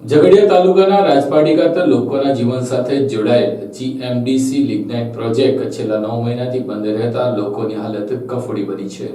ઝઘડિયા તાલુકાના રાજપાડી ખાતે લોકોના જીવન સાથે જોડાયેલ જીએમડીસી લિગ્નાઇટ પ્રોજેક્ટ છેલ્લા નવ મહિનાથી બંધ રહેતા લોકોની હાલત કફોડી બની છે.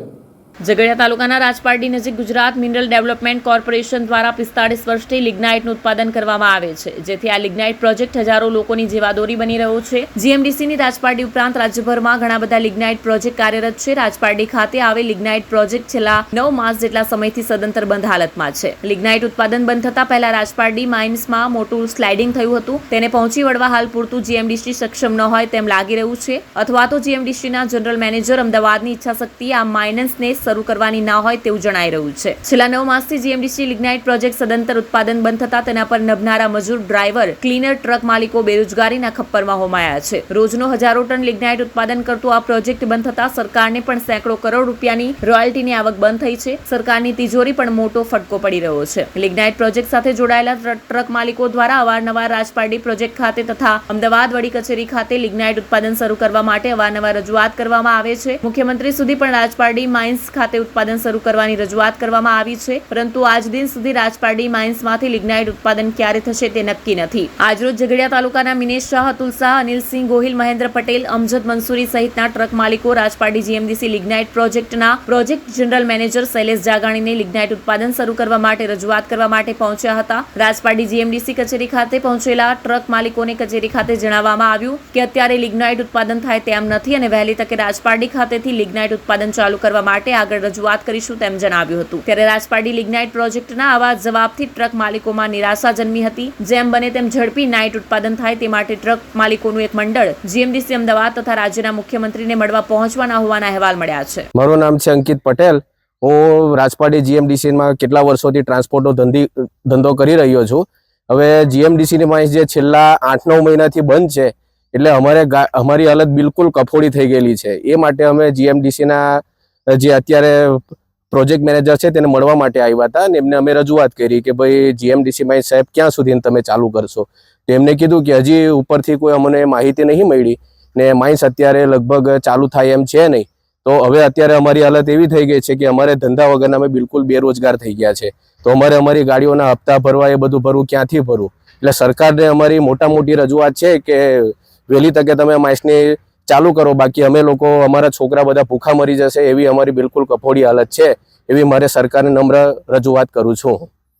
ઝઘડિયા તાલુકાના રાજપારડી નજીક ગુજરાત મિનરલ ડેવલપમેન્ટ કોર્પોરેશન દ્વારા પિસ્તાળીસ વર્ષથી લિગ્નાઇટનું ઉત્પાદન કરવામાં આવે છે, જેથી આ લિગ્નાઇટ પ્રોજેક્ટ હજારો લોકોની જીવાદોરી બની રહ્યો છે. જીએમડીસીની રાજપારડી ઉપરાંત રાજ્યભરમાં ઘણા બધા લિગ્નાઇટ પ્રોજેક્ટ કાર્યરત છે. રાજપારડી ખાતે આવે લિગ્નાઇટ પ્રોજેક્ટ છેલ્લા નવ માસ જેટલા સમયથી સદંતર બંધ હાલતમાં છે. લિગ્નાઇટ ઉત્પાદન બંધ થતા પહેલા રાજપારડી માઇન્સમાં મોટું સ્લાઇડિંગ થયું હતું. તેને પહોંચી વળવા હાલ પૂરતું જીએમડીસી સક્ષમ ન હોય તેમ લાગી રહ્યું છે. અથવા તો જીએમડીસીના જનરલ મેનેજર અમદાવાદની ઈચ્છાશક્તિ આ માઇનન્સને શરૂ કરવાની ના હોય તેવું જણાઈ રહ્યું છે. છેલ્લા નવ માસથી જીએમડીસી લિગ્નાઇટ પ્રોજેક્ટ સદંતર ઉત્પાદન બંધ થતા તેના પર નભનારા મજૂર, ડ્રાઈવર, ક્લીનર, ટ્રક માલિકો બેરોજગારીના ખપ્પરમાં હોમાયા છે. રોજનો હજારો ટન લિગ્નાઇટ ઉત્પાદન કરતું આ પ્રોજેક્ટ બંધ થતા સરકારને પણ સેંકડો કરોડ રૂપિયાની રોયલ્ટીની આવક બંધ થઈ છે. સરકારની તિજોરી પણ મોટો ફટકો પડી રહ્યો છે. લિગ્નાઇટ પ્રોજેક્ટ સાથે જોડાયેલા ટ્રક માલિકો દ્વારા અવારનવાર રાજપારડી પ્રોજેક્ટ ખાતે તથા અમદાવાદ વડી કચેરી ખાતે લિગ્નાઇટ ઉત્પાદન શરૂ કરવા માટે અવારનવાર રજૂઆત કરવામાં આવે છે. મુખ્યમંત્રી સુધી પણ રાજપારડી માઇન્સ ખાતે ઉત્પાદન શરૂ કરવાની રજૂઆત કરવામાં આવી છે. પરંતુ આજ દિન સુધી રાજપારડી માઇન્સમાંથી લિગ્નાઇટ ઉત્પાદન ક્યારે થશે તે નક્કી નથી. આજરોજ ઝઘડિયા તાલુકાના મિનેશ શાહ, અતુલ શાહ અનિલસિંહ ગોહિલ મહેન્દ્ર પટેલ, અમજદ મંસૂરી સહિતના ટ્રક માલિકો રાજપારડી જીએમડીસી લિગ્નાઇટ પ્રોજેક્ટના પ્રોજેક્ટ જનરલ મેનેજર શૈલેષ જાગાણીને લિગ્નાઇટ ઉત્પાદન શરૂ કરવા માટે રજૂઆત કરવા માટે પહોંચ્યા હતા. રાજપારડી જીએમડીસી કચેરી ખાતે પહોંચેલા ટ્રક માલિકોને કચેરી ખાતે જણાવવામાં આવ્યું કે અત્યારે લિગ્નાઇટ ઉત્પાદન થાય તેમ નથી અને વહેલી તકે રાજપારડી ખાતેથી લિગ્નાઇટ ઉત્પાદન ચાલુ કરવા માટે આગળ રજૂઆત કરીશું તેમ જણાવ્યું હતું. ત્યારે રાજપાડી લિગ્નાઇટ પ્રોજેક્ટના આવા જવાબથી ટ્રક માલિકોમાં નિરાશા જન્મી હતી. જેમ બને તેમ ઝડપી નાઇટ ઉત્પાદન થાય તે માટે ટ્રક માલિકોનું એક મંડળ જીએમડીસી અમદાવાદ તથા રાજ્યના મુખ્યમંત્રીને મળવા પહોંચવાના હોવાના અહેવાલ મળ્યા છે. મારું નામ છે અંકિત પટેલ. હું રાજપાડી જીએમડીસીમાં કેટલા વર્ષોથી ટ્રાન્સપોર્ટનો ધંધી, ધંધો કરી રહ્યો છું. હવે જીએમડીસીની માહિતી જે છેલ્લા આઠ નવ મહિનાથી બંધ છે, એટલે અમારે અમારી હાલત બિલકુલ કફોડી થઈ ગયેલી છે. એ માટે અમે જીએમડીસીના જે અત્યારે પ્રોજેક્ટ મેનેજર છે તેને મળવા માટે આવ્યા હતા અને એમને અમે રજૂઆત કરી કે ભાઈ જીએમડીસી માઇન્સ સાહેબ ક્યાં સુધી તમે ચાલુ કરશો. તો એમને કીધું કે હજી ઉપરથી કોઈ અમને માહિતી નહીં મળી ને માઇન્સ અત્યારે લગભગ ચાલુ થાય એમ છે નહીં. તો હવે અત્યારે અમારી હાલત એવી થઈ ગઈ છે કે અમારે ધંધા વગરના અમે બિલકુલ બેરોજગાર થઈ ગયા છે. તો અમારે અમારી ગાડીઓના હપ્તા ભરવા એ બધું ભરવું ક્યાંથી ભરવું એટલે સરકારને અમારી મોટા મોટી રજૂઆત છે કે વહેલી તકે તમે માઇસની ચાલુ કરો, બાકી અમે લોકો, અમારા છોકરા બધા ભૂખા મરી જશે એવી અમારી બિલકુલ કફોડી હાલત છે, એવી મારે સરકારને નમ્ર રજૂઆત કરું છું.